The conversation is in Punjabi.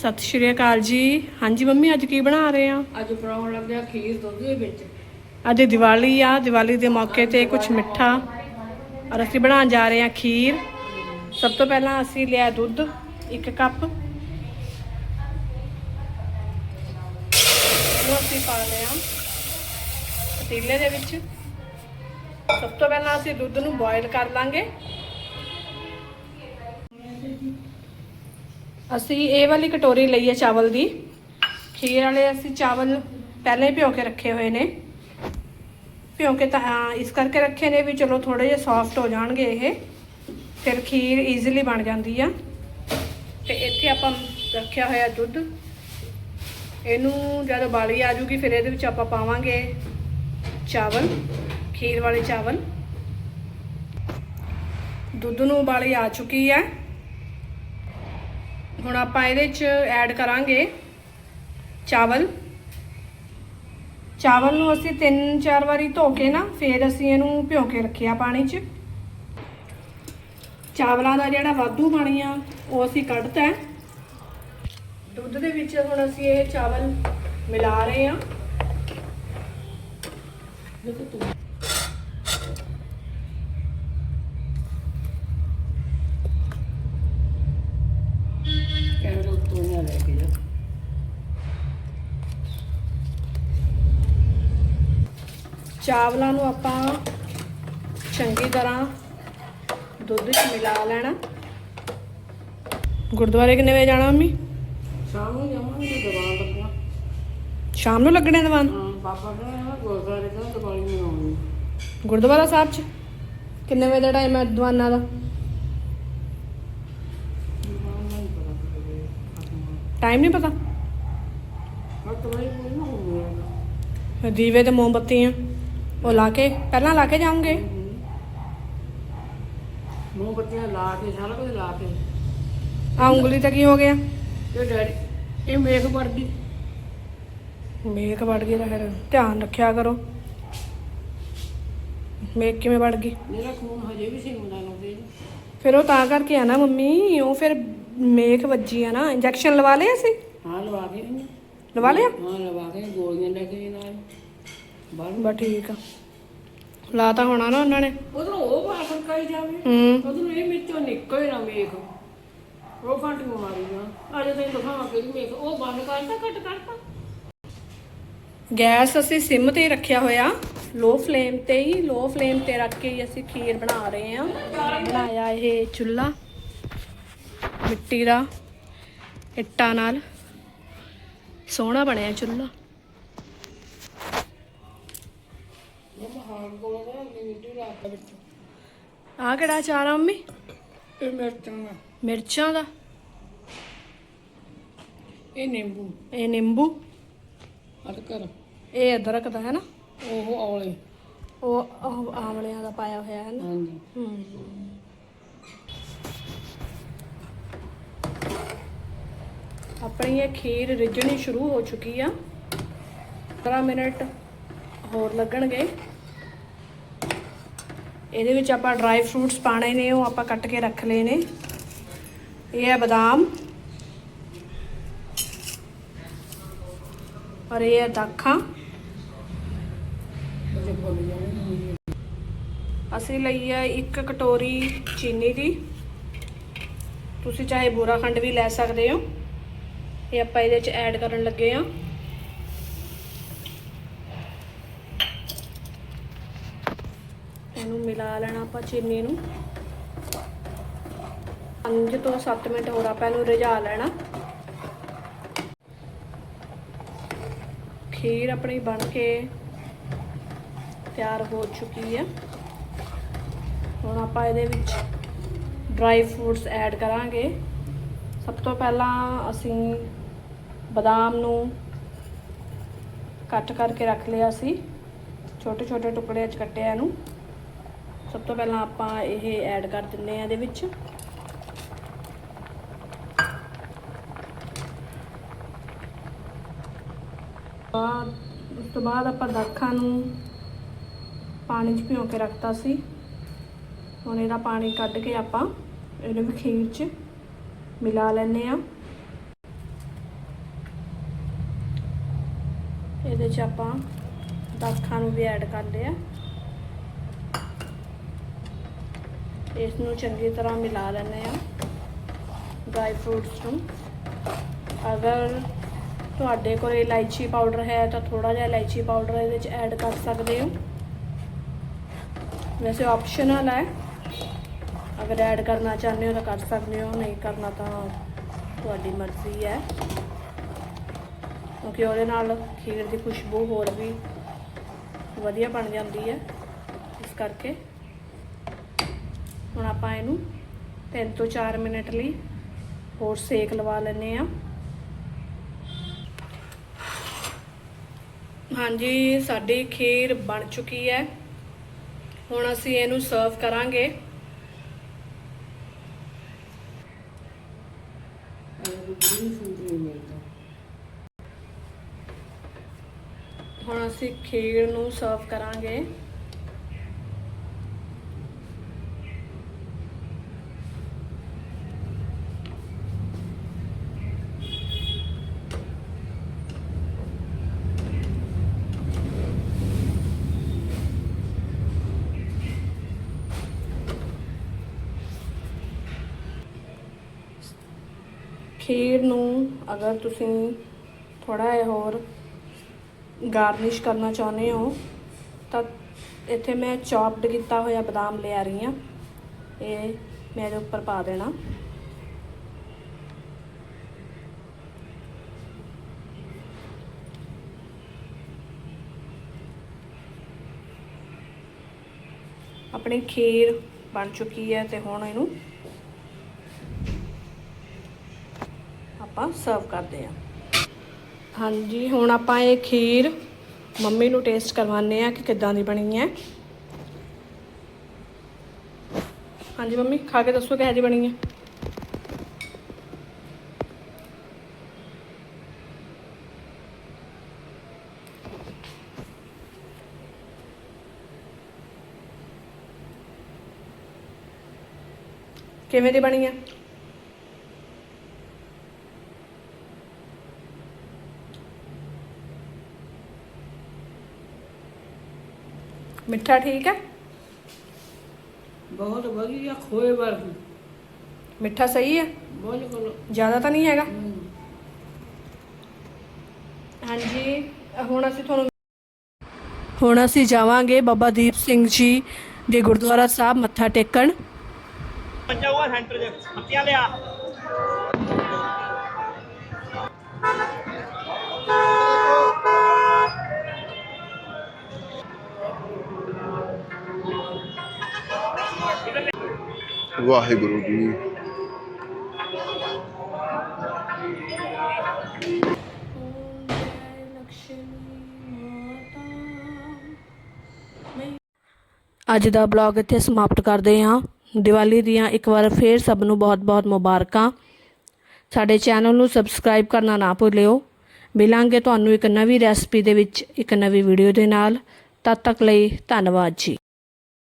ਸਤਿ ਸ਼੍ਰੀ ਅਕਾਲ ਜੀ। ਹਾਂਜੀ ਮੰਮੀ ਅੱਜ ਕੀ ਬਣਾ ਰਹੇ ਆ? ਅੱਜ ਬਣਾਉਣ ਲੱਗਿਆ ਖੀਰ ਦੁੱਧ ਦੇ ਵਿੱਚ। ਅੱਜ ਦੀਵਾਲੀ ਆ ਦੀਵਾਲੀ ਦੇ ਮੌਕੇ ਤੇ ਕੁਝ ਮਿੱਠਾ। ਔਰ ਅਸੀਂ ਬਣਾਉਣ ਜਾ ਰਹੇ ਆ ਖੀਰ। ਸਭ ਤੋਂ ਪਹਿਲਾਂ ਅਸੀਂ ਲਿਆ ਦੁੱਧ 1 ਕੱਪ। ਉਹ ਅਸੀਂ ਪਾ ਲਿਆ ਪਤੀਲੇ ਦੇ ਵਿੱਚ। ਸਭ ਤੋਂ ਪਹਿਲਾਂ ਅਸੀਂ ਦੁੱਧ ਨੂੰ ਬੋਇਲ ਕਰ ਲਾਂਗੇ। ਅਸੀਂ ਇਹ ਵਾਲੀ ਕਟੋਰੀ ਲਈ ਹੈ ਚਾਵਲ ਦੀ। ਖੀਰ ਵਾਲੇ ਅਸੀਂ ਚਾਵਲ ਪਹਿਲਾਂ ਹੀ ਭਿਓ ਕੇ ਰੱਖੇ ਹੋਏ ਨੇ। ਭਿਓ ਕੇ ਤਾਂ ਅਹ, ਇਸ ਕਰਕੇ ਰੱਖੇ ਨੇ ਵੀ ਚਲੋ ਥੋੜੇ ਜਿਹਾ ਸੌਫਟ ਹੋ ਜਾਣਗੇ ਇਹ। ਫਿਰ ਖੀਰ ਈਜ਼ੀਲੀ ਬਣ ਜਾਂਦੀ ਆ। ਤੇ ਇੱਥੇ ਆਪਾਂ ਰੱਖਿਆ ਹੋਇਆ ਦੁੱਧ। ਇਹਨੂੰ ਜਦ ਉਬਾਲੀ ਆ ਜੂਗੀ ਫਿਰ ਇਹਦੇ ਵਿੱਚ ਆਪਾਂ ਪਾਵਾਂਗੇ ਚਾਵਲ ਖੀਰ ਵਾਲੇ ਚਾਵਲ। ਦੁੱਧ ਨੂੰ ਉਬਾਲੀ ਆ ਚੁੱਕੀ ਹੈ। ਹੁਣ ਆਪਾਂ ਇਹਦੇ ਚ ਐਡ ਕਰਾਂਗੇ ਚਾਵਲ। ਚਾਵਲ ਨੂੰ ਅਸੀਂ ਤਿੰਨ ਚਾਰ ਵਾਰੀ ਧੋ ਕੇ ਨਾ, ਫਿਰ ਅਸੀਂ ਇਹਨੂੰ ਭਿਓ ਕੇ ਰੱਖਿਆ ਪਾਣੀ 'ਚ। ਚਾਵਲਾਂ ਦਾ ਜਿਹੜਾ ਵਾਧੂ ਪਾਣੀ ਆ, ਉਹ ਅਸੀਂ ਕੱਢਤਾ ਹੈ। ਦੁੱਧ ਦੇ ਵਿੱਚ ਹੁਣ ਅਸੀਂ ਇਹ ਚਾਵਲ ਮਿਲਾ ਰਹੇ ਹਾਂ। ਕਹਿੰਦੇ ਚਾਵਲਾਂ ਨੂੰ ਆਪਾਂ ਚੰਗੀ ਤਰ੍ਹਾਂ ਦੁੱਧ ਵਿੱਚ ਮਿਲਾ ਲੈਣਾ। ਗੁਰਦੁਆਰੇ ਕਿੰਨੇ ਵਜੇ ਜਾਣਾ ਮੰਮੀ? ਸ਼ਾਮ ਨੂੰ ਜਾਵਾਂਗੇ ਦੀਵਾਨ ਲੱਗਣਾ। ਸ਼ਾਮ ਨੂੰ ਲੱਗਣੇ ਦੀਵਾਨ? ਹਾਂ ਪਾਪਾ ਕਹਿੰਦਾ ਗੁਰਦੁਆਰੇ ਕਹਿੰਦਾ ਦੀਵਾਲੀ ਨਹੀਂ ਆਉਣੀ। ਗੁਰਦੁਆਰਾ ਸਾਹਿਬ 'ਚ? ਕਿੰਨੇ ਵਜੇ ਦਾ ਟਾਈਮ ਹੈ ਦੀਵਾਨਾਂ ਦਾ? ਟਾਈਮ ਨਹੀਂ ਪਤਾ ਦੀਵੇ ਤੇ ਮੋਮਬੱਤੀਆਂ। ਉਹ ਲਾ ਕੇ ਪਹਿਲਾਂ ਲਾ ਕੇ ਜਾਉਂਗੇ ਮੋਮਬੱਤੀਆਂ ਲਾ ਕੇ ਸਾਰਾ ਕੁਝ ਲਾ ਕੇ। ਆ ਉਂਗਲੀ ਤੇ ਕੀ ਹੋ ਗਿਆ? ਤੇ ਡੈਡੀ ਇਹ ਮੇਖ ਵਰਗੀ ਮੇਕ ਵੜ ਗਈ ਤਾਂ ਫਿਰ ਧਿਆਨ ਰੱਖਿਆ ਕਰੋ। ਮੇਕ ਕਿਵੇਂ ਵੜ ਗਈ? ਮੇਰਾ ਖੂਨ ਹਜੇ ਵੀ ਸਿੰਗਦਾ ਲਾਉਂਦੇ ਨੇ। ਫਿਰ ਉਹ ਤਾਂ ਕਰਕੇ ਆ ਨਾ ਮੰਮੀ ਉਹ ਫਿਰ ਮੇਕ ਵੱਜੀ ਆ ਨਾ। ਇੰਜੈਕਸ਼ਨ ਲਵਾ ਲਿਆ ਸੀ ਹਾਂ ਲਵਾ ਕੇ। ਲਵਾ ਲਿਆ? ਹਾਂ ਲਵਾ ਕੇ ਗੋਲੀਆਂ ਲੈ ਕੇ ਨਾਲ। ਬਸ ਠੀਕ ਆ। ਲਾਤਾ ਹੋਣਾ ਨਾ ਉਹਨਾਂ ਨੇ। ਉਧਰੋਂ ਉਹ ਬਾਹਰ ਫਰਕਾਈ ਜਾਵੇ। ਹੂੰ। ਉਧਰੋਂ ਇਹ ਵਿੱਚੋਂ ਨਿਕਲੇ ਨਾ ਮੇਖ ਉਹ ਫੰਟ ਮਾਰੀ ਨਾ ਅੱਜ ਤੈਨੂੰ ਦਿਖਾਵਾਂ ਕਿਹੜੀ ਮੇਖ ਉਹ ਬੰਦ ਕਰਤਾ ਕੱਟ ਕਰਤਾ ਗੈਸ ਅਸੀਂ ਸਿਮ ਤੇ ਹੀ ਰੱਖਿਆ ਹੋਇਆ। ਲੋ ਫਲੇਮ ਤੇ ਹੀ ਲੋ ਫਲੇਮ ਤੇ ਰੱਖ ਕੇ ਹੀ ਅਸੀਂ ਖੀਰ ਬਣਾ ਰਹੇ ਹਾਂ। ਬਣਾਇਆ ਇਹ ਚੁੱਲ੍ਹਾ। ਮਿੱਟੀ ਦਾ। ਇੱਟਾਂ ਨਾਲ। ਸੋਹਣਾ ਬਣਿਆ ਚੁੱਲ੍ਹਾ। ਇਹ ਮਹਾਨ ਕੋਲ ਨਾ ਮਿੱਟੀ ਰੱਖ ਵਿੱਚ ਆਹ ਕਿਹੜਾ ਅਚਾਰ ਆ ਮੰਮੀ? ਇਹ ਮਿਰਚਾਂ ਦਾ ਮਿਰਚਾਂ ਦਾ? ਇਹ ਨਿੰਬੂ। ਇਹ ਨਿੰਬੂ? ਅਦਕਰ ਇਹ ਅਦਰਕ ਦਾ ਹੈ ਨਾ? ਉਹ ਔਲੇ। ਉਹ ਉਹ ਆਮਲਿਆਂ ਦਾ ਪਾਇਆ ਹੋਇਆ ਹੈ ਨਾ? ਹਾਂਜੀ। ਹੂੰ। ਆਪਣੀ ਇਹ ਖੀਰ ਰਿੱਝਣੀ ਸ਼ੁਰੂ ਹੋ ਚੁੱਕੀ ਆ। 15 ਮਿੰਟ ਹੋਰ ਲੱਗਣਗੇ। ਇਹਦੇ ਵਿੱਚ ਆਪਾਂ ਡਰਾਈ ਫਰੂਟਸ ਪਾਣੇ ਨੇ, ਉਹ ਆਪਾਂ ਕੱਟ ਕੇ ਰੱਖ ਲਏ ਨੇ। ਇਹ ਹੈ ਬਦਾਮ। ਔਰ ਇਹ ਹੈ ਦਾਖਾਂ। ਅਸੀਂ ਲਈ ਹੈ ਇੱਕ ਕਟੋਰੀ ਚੀਨੀ ਦੀ। ਤੁਸੀਂ ਚਾਹੇ ਬੂਰਾ ਖੰਡ ਵੀ ਲੈ ਸਕਦੇ ਹੋ। ਇਹ ਆਪਾਂ ਇਹਦੇ ਚ ਐਡ ਕਰਨ ਲੱਗੇ ਆ ਇਹਨੂੰ ਮਿਲਾ ਲੈਣਾ ਆਪਾਂ ਚੀਨੀ ਨੂੰ। 5 ਤੋਂ 7 ਮਿੰਟ ਹੋਰ ਆਪਾਂ ਇਹਨੂੰ ਰਿਝਾ ਲੈਣਾ। ਖੀਰ ਆਪਣੀ ਬਣ ਕੇ ਤਿਆਰ ਹੋ ਚੁੱਕੀ ਹੈ। ਹੁਣ ਆਪਾਂ ਇਹਦੇ ਵਿੱਚ ਡਰਾਈ ਫਰੂਟਸ ਐਡ ਕਰਾਂਗੇ। ਸਭ ਤੋਂ ਪਹਿਲਾਂ ਅਸੀਂ ਬਦਾਮ ਨੂੰ ਕੱਟ ਕਰਕੇ ਰੱਖ ਲਿਆ ਸੀ ਛੋਟੇ ਛੋਟੇ ਟੁਕੜਿਆਂ 'ਚ ਕੱਟਿਆ ਇਹਨੂੰ। ਸਭ ਤੋਂ ਪਹਿਲਾਂ ਆਪਾਂ ਇਹ ਐਡ ਕਰ ਦਿੰਨੇ ਆ ਇਹਦੇ ਵਿੱਚ। ਬਾਅਦ, ਉਸ ਤੋਂ ਬਾਅਦ ਆਪਾਂ ਦਾਖਾਂ ਨੂੰ ਪਾਣੀ 'ਚ ਭਿਓ ਕੇ ਰੱਖਤਾ ਸੀ। ਹੁਣ ਇਹਦਾ ਪਾਣੀ ਕੱਢ ਕੇ ਆਪਾਂ ਇਹਨੂੰ ਵੀ ਖੀਰ 'ਚ ਮਿਲਾ ਲੈਨੇ ਆ ਇਹਦੇ 'ਚ ਆਪਾਂ ਦਾਖਾਂ ਨੂੰ ਵੀ ਐਡ ਕਰਦੇ ਆ ਇਸ ਨੂੰ ਚੰਗੀ ਤਰ੍ਹਾਂ ਮਿਲਾ ਲੈਂਦੇ ਆ ਡਰਾਈ ਫਰੂਟਸ ਨੂੰ। ਅਗਰ ਤੁਹਾਡੇ ਕੋਲ ਇਲਾਇਚੀ ਪਾਊਡਰ ਹੈ ਤਾਂ ਥੋੜਾ ਜਿਹਾ ਇਲਾਇਚੀ ਪਾਊਡਰ ਇਹਦੇ ਵਿੱਚ ਐਡ ਕਰ ਸਕਦੇ ਹੋ। ਵੈਸੇ ਆਪਸ਼ਨਲ ਹੈ। ਅਗਰ ਐਡ ਕਰਨਾ ਚਾਹੁੰਦੇ ਹੋ ਤਾਂ ਕਰ ਸਕਦੇ ਹੋ, ਨਹੀਂ ਕਰਨਾ ਤਾਂ ਤੁਹਾਡੀ ਮਰਜ਼ੀ ਹੈ। ਕਿਉਂਕਿ ਉਹਦੇ ਨਾਲ ਖੀਰ ਦੀ ਖੁਸ਼ਬੂ ਹੋਰ ਵੀ ਵਧੀਆ ਬਣ ਜਾਂਦੀ ਹੈ। ਇਸ ਕਰਕੇ ਹੁਣ ਆਪਾਂ ਇਹਨੂੰ 3 ਤੋਂ 4 ਮਿੰਟ ਲਈ ਹੋਰ ਸੇਕ ਲਵਾ ਲੈਨੇ ਆ ਹਾਂਜੀ, ਸਾਡੀ ਖੀਰ ਬਣ ਚੁੱਕੀ ਹੈ। ਹੁਣ ਅਸੀਂ ਇਹਨੂੰ ਸਰਵ ਕਰਾਂਗੇ। ਹੁਣ ਅਸੀਂ ਖੀਰ ਨੂੰ ਸਰਵ ਕਰਾਂਗੇ। ਖੀਰ ਨੂੰ ਅਗਰ ਤੁਸੀਂ ਥੋੜਾ ਜਿਹਾ ਹੋਰ ਗਾਰਨਿਸ਼ ਕਰਨਾ ਚਾਹੁੰਦੇ ਹੋ, ਤਾਂ ਇੱਥੇ ਮੈਂ ਚੌਪਡ ਕੀਤਾ ਹੋਇਆ ਬਦਾਮ ਲਿਆ ਰਹੀ ਹਾਂ। ਇਹ ਮੈਂ ਇਹਦੇ ਉੱਪਰ ਪਾ ਦੇਣਾ। ਆਪਣੀ ਖੀਰ ਬਣ ਚੁੱਕੀ ਹੈ ਤੇ ਹੁਣ ਇਹਨੂੰ ਆਪਾਂ ਸਰਵ ਕਰਦੇ ਹਾਂ। ਹਾਂਜੀ, ਹੁਣ ਆਪਾਂ ਇਹ ਖੀਰ ਮੰਮੀ ਨੂੰ ਟੇਸਟ ਕਰਵਾਉਂਦੇ ਆ ਕਿ ਕਿੱਦਾਂ ਦੀ ਬਣੀ ਹੈ। ਹਾਂਜੀ ਮੰਮੀ, ਖਾ ਕੇ ਦੱਸੋ ਕਿਹੋ ਜਿਹੀ ਬਣੀ ਹੈ। ਕਿਵੇਂ ਦੀ ਬਣੀ ਹੈ? ਮਿੱਠਾ ਠੀਕ ਹੈ? ਬਹੁਤ ਵਧੀਆ ਖੋਏ ਵਰਗੀ। ਮਿੱਠਾ ਸਹੀ ਹੈ? ਬਿਲਕੁਲ। ਜ਼ਿਆਦਾ ਤਾਂ ਨਹੀਂ ਹੈਗਾ। ਹਾਂਜੀ ਹੁਣ ਅਸੀਂ ਤੁਹਾਨੂੰ ਹੁਣ ਅਸੀਂ ਜਾਵਾਂਗੇ ਬਾਬਾ ਦੀਪ ਸਿੰਘ ਜੀ ਦੇ ਗੁਰਦੁਆਰਾ ਸਾਹਿਬ ਮੱਥਾ ਟੇਕਣ। ਪੰਜਾ ਹੋਆ ਸੈਂਟਰ 'ਚ ਪੱਤੀਆਂ ਲਿਆ। ਵਾਹਿਗੁਰੂ ਜੀ। ਅੱਜ ਦਾ ਬਲੌਗ ਇੱਥੇ ਸਮਾਪਤ ਕਰਦੇ ਹਾਂ। ਦੀਵਾਲੀ ਦੀਆਂ ਇੱਕ ਵਾਰ ਫੇਰ ਸਭ ਨੂੰ ਬਹੁਤ-ਬਹੁਤ ਮੁਬਾਰਕਾਂ। ਸਾਡੇ ਚੈਨਲ ਨੂੰ ਸਬਸਕ੍ਰਾਈਬ ਕਰਨਾ ਨਾ ਭੁੱਲਿਓ। ਮਿਲਾਂਗੇ ਤੁਹਾਨੂੰ ਇੱਕ ਨਵੀਂ ਰੈਸਪੀ ਦੇ ਵਿੱਚ, ਇੱਕ ਨਵੀਂ ਵੀਡੀਓ ਦੇ ਨਾਲ। ਤਦ ਤੱਕ ਲਈ ਧੰਨਵਾਦ ਜੀ।